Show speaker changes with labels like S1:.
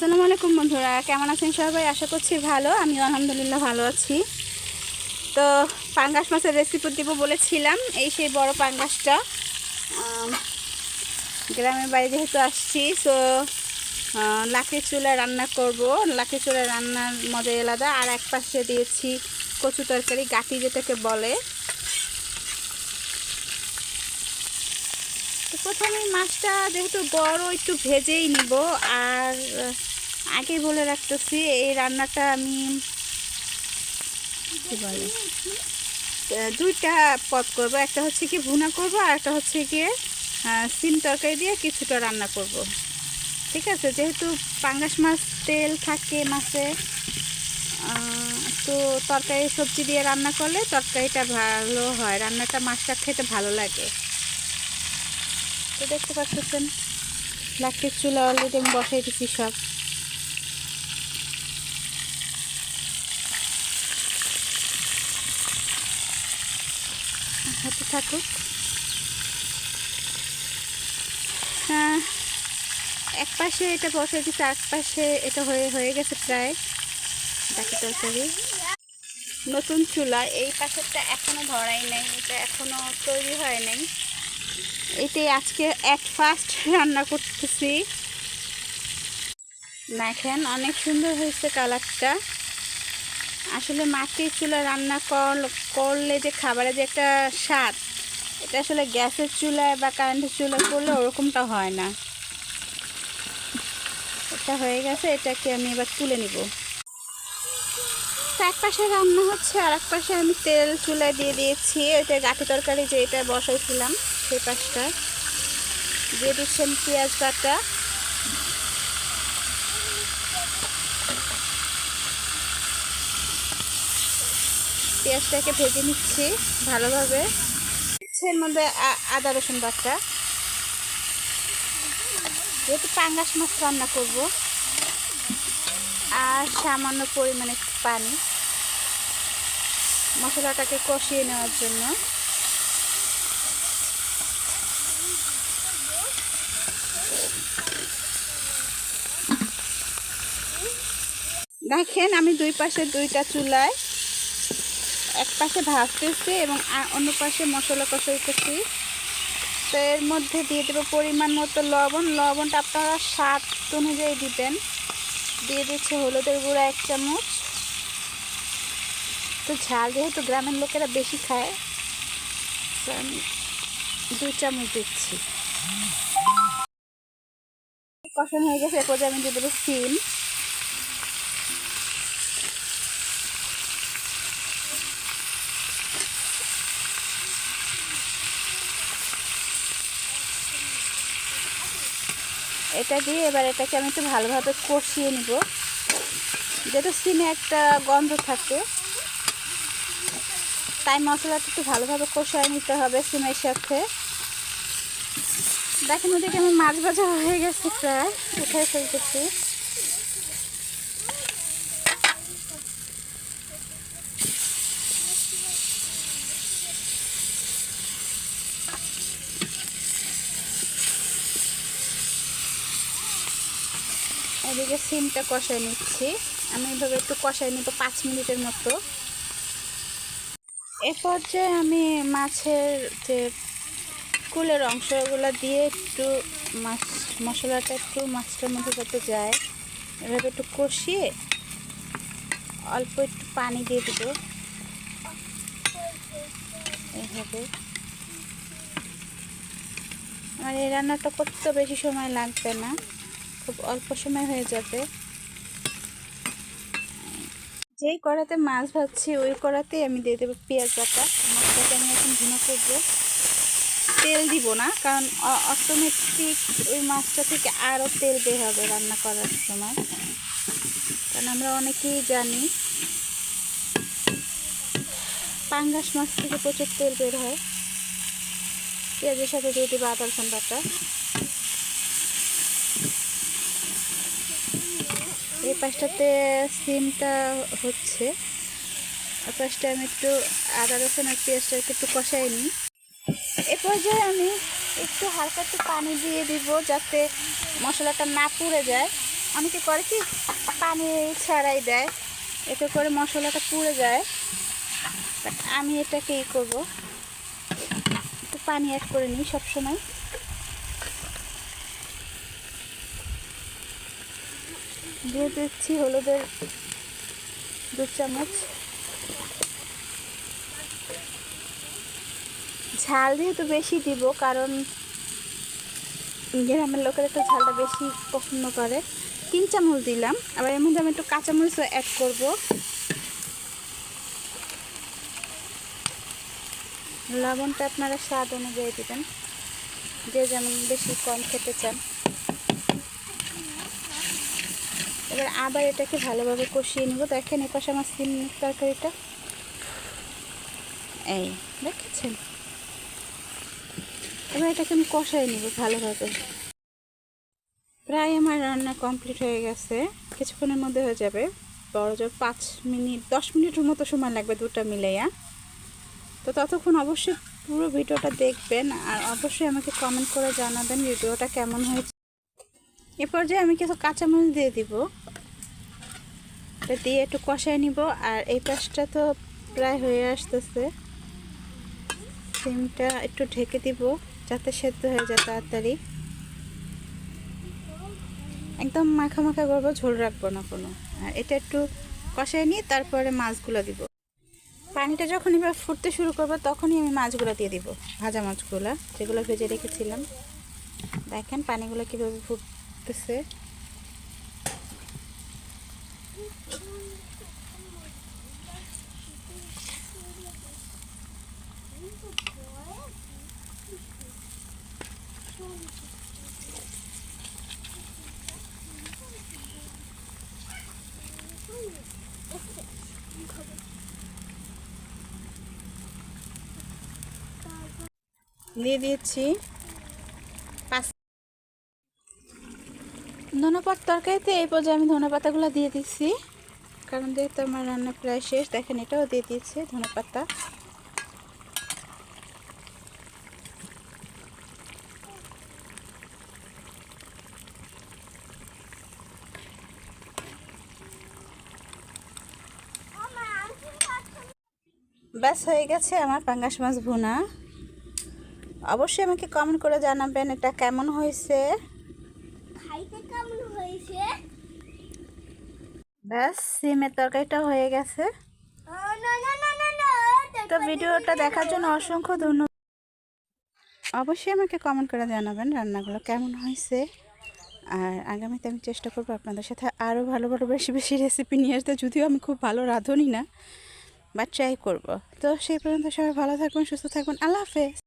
S1: আসসালামু আলাইকুম বন্ধুরা, কেমন আছেন সবাই? আশা করছি ভালো আমি আলহামদুলিল্লাহ ভালো আছি। তো পাঙ্গাস মাছের রেসিপি দিব বলেছিলাম, এই সেই বড় পাঙ্গাসটা। গ্রামের বাড়ি যেহেতু আসছি, তো লাকড়ির চুলা রান্না করব। লাকড়ির চুলায় রান্নার মজা আলাদা। আর এক পাশে দিয়েছি কচু তরকারি, গাটি যেটাকে বলে। তো প্রথমে মাছটা যেহেতু বড়, একটু ভেজেই নিব। আর আগে বলে রাখতেছি, এই রান্নাটা আমি কি বলে? দুইটা পদ করব। একটা হচ্ছে কি ভুনা করব, আর একটা হচ্ছে গিয়ে সিম তরকারি দিয়ে কিছুটা রান্না করব। ঠিক আছে? যেহেতু পাঙ্গাস মাছ তেল থাকে মাছে তো তরকারি সবজি দিয়ে রান্না করলে তরকারিটা ভালো হয়। রান্নাটা মাছটা খেতে ভালো লাগে। তো দেখতে পাচ্ছেন লাকড়ির চুলা অলরেডি আমি বসাই দিচ্ছি সব। হাতে থাকুক। হ্যাঁ এক পাশে এটা বসাই দিচ্ছি এক পাশে এটা হয়ে হয়ে গেছে প্রায়। বাকি তরকারি নতুন চুলা, এই পাশেরটা এখনও ধরাই নাই, এটা এখনও তৈরি হয় নাই। এটাই আজকে এক ফার্স্ট রান্না করতেছি। দেখেন, অনেক সুন্দর হয়েছে কালারটা। আসলে মাটির চুলা রান্না করল- যে খাবারের যে একটা স্বাদ, এটা আসলে গ্যাসের চুলায় বা কারেন্টের চুলায় করলে ওরকমটা হয় না। এটা হয়ে গেছে, এটাকে আমি এবার তুলে নিব। এক পাশে রান্না হচ্ছে আর এক পাশে আমি তেল চুলায় দিয়ে দিয়েছি। ওইটা গাঠি তরকারি যে এটা বসাইছিলাম। সেই পাশটা। দিয়ে দিচ্ছেন পেঁয়াজ বাটা। পেঁয়াজটাকে ভেজে নিচ্ছি ভালোভাবে। এর মধ্যে আদা রসুন বাটা। যেহেতু পাঙ্গাস মাছ রান্না করব, আর সামান্য পরিমাণে পানি। মশলাটাকে কষিয়ে নেওয়ার জন্য। দেখেন আমি দুই পাশে দুইটা চুলায় এক পাশে ভাজতেছি এবং অন্য পাশে মশলা কষাই কষাইতেছি। তো এর মধ্যে দিয়ে দেবো পরিমাণ মতো লবণ। লবণটা আপনারা স্বাদ অনুযায়ী দিবেন। দিয়ে দিচ্ছে হলুদের গুঁড়া এক চামচ। তো ঝাল যেহেতু গ্রামের লোকেরা বেশি খায়, তো আমি দুই চামচ দিচ্ছি। কষানো হয়ে গেছে, এরপরে আমি দিয়ে দেবো সিম। এটা দিয়ে এবার এটাকে আমি একটু ভালোভাবে কষিয়ে নিব। যেহেতু সিমে একটা গন্ধ থাকে, তাই মশলাটা একটু ভালোভাবে কষায় নিতে হবে সিমের সাথে। দেখেন ওদিকে আমি মাছ ভাজা হয়ে গেছে প্রায়, উঠে ফেলতেছি। এদিকে সিমটা কষায় নিচ্ছি। আমি এভাবে একটু কষায় নিব পাঁচ মিনিটের মতো। এ পর্যায়ে আমি মাছের যে কুলের অংশগুলো দিয়ে একটু মাছ, মশলাটা একটু মাছটার মধ্যে যাতে যায়, এভাবে একটু কষিয়ে অল্প একটু পানি দিয়ে দেবো। এইভাবে। আমার এই রান্নাটা করতে বেশি সময় লাগবে না। খুব অল্প সময় হয়ে যাবে। যেই কড়াতে মাছ ভাজছি, ওই কড়াতে আমি দিয়ে দেবো পেঁয়াজ বাটা। মাছটাকে আমি এখন ভুনা করব। তেল দিব না, কারণ অটোমেটিক ওই মাছটা থেকে আরও তেল বের হবে রান্না করার সময়। কারণ আমরা অনেকেই জানি, পাঙ্গাস মাছ থেকে প্রচুর তেল বের হয়। পেঁয়াজের সাথে দিয়ে দেবো আদা রসুন বাটা। এই পাশটাতে সিমটা হচ্ছে। আর পাশটা আমি একটু আদা রসুন আর পেঁয়াজটাকে একটু কষাই নিই। এ পর্যায়ে আমি একটু হালকা একটু পানি দিয়ে দিব যাতে মশলাটা না পুড়ে যায়। অনেকে করে কি, পানি ছাড়াই দেয়। এতে করে মশলাটা পুড়ে যায়। আমি এটাকে ই করব। একটু পানি অ্যাড করে নিই সবসময়। দিয়ে দিচ্ছি হলুদের দু চামচ। ঝাল যেহেতু বেশি দিব, কারণ গ্রামের লোকের একটু ঝালটা বেশি পছন্দ করে। তিন চামচ দিলাম, আবার এর মধ্যে আমি একটু কাঁচামরিচও অ্যাড করব। লবণটা আপনারা স্বাদ অনুযায়ী দেবেন, যে যেমন বেশি কম খেতে চান। এবার আবার এটাকে ভালোভাবে কষিয়ে নিব। দেখেন এপাশে আমার সিম তরকারিটা। এই, দেখেছেন? এবার এটাকে আমি কষাই নিব ভালোভাবে। প্রায় আমার রান্না কমপ্লিট হয়ে গেছে। কিছুক্ষণের মধ্যে হয়ে যাবে। বড় জোর পাঁচ মিনিট, দশ মিনিটের মতো সময় লাগবে দুটা মিলাইয়া। তো ততক্ষণ অবশ্যই পুরো ভিডিওটা দেখবেন আর অবশ্যই আমাকে কমেন্ট করে জানাবেন ভিডিওটা কেমন হয়েছে। এ পর্যায়ে আমি কিছু কাঁচামরিচ দিয়ে দিব। দিয়ে একটু কষায় নিব, আর এই পাশটা তো প্রায় হয়ে আসতেছে। সিমটা একটু ঢেকে দিব, যাতে সেদ্ধ হয়ে যায় তাড়াতাড়ি। একদম মাখা মাখা করব, ঝোল রাখব না কোনো। আর এটা একটু কষায় নিয়ে তারপরে মাছগুলো দিব। পানিটা যখন এবার ফুটতে শুরু করব, তখনই আমি মাছগুলো দিয়ে দিব, ভাজা মাছগুলো, যেগুলো ভেজে রেখেছিলাম। দেখেন পানিগুলো কীভাবে ফুটতেছে। দিয়ে দিয়েছি। ধনেপাত তরকারিতে এই পর্যায়ে আমি ধনে পাতাগুলো দিয়ে দিচ্ছি। কারণ যেহেতু আমার রান্না প্রায় শেষ, দেখেন এটাও দিয়ে দিয়েছি ধনে ব্যাস হয়ে গেছে আমার পাঙ্গাস মাছ ভুনা। অবশ্যই আমাকে কমেন্ট করে জানাবেন এটা কেমন হয়েছে।
S2: খাইতে কেমন হয়েছে?
S1: ব্যাস সিমের তরকারিটা হয়ে গেছে। তো ভিডিওটা দেখার জন্য অসংখ্য ধন্যবাদ অবশ্যই আমাকে কমেন্ট করে জানাবেন রান্নাগুলো কেমন হয়েছে। আর আগামীতে আমি চেষ্টা করব আপনাদের সাথে আরও ভালো ভালো বেশি বেশি রেসিপি নিয়ে আসতে। যদিও আমি খুব ভালো রাঁধুনি না। বা ট্রাই করব। তো সেই পর্যন্ত সবাই ভালো থাকবেন সুস্থ থাকবেন। আল্লাহ হাফেজ।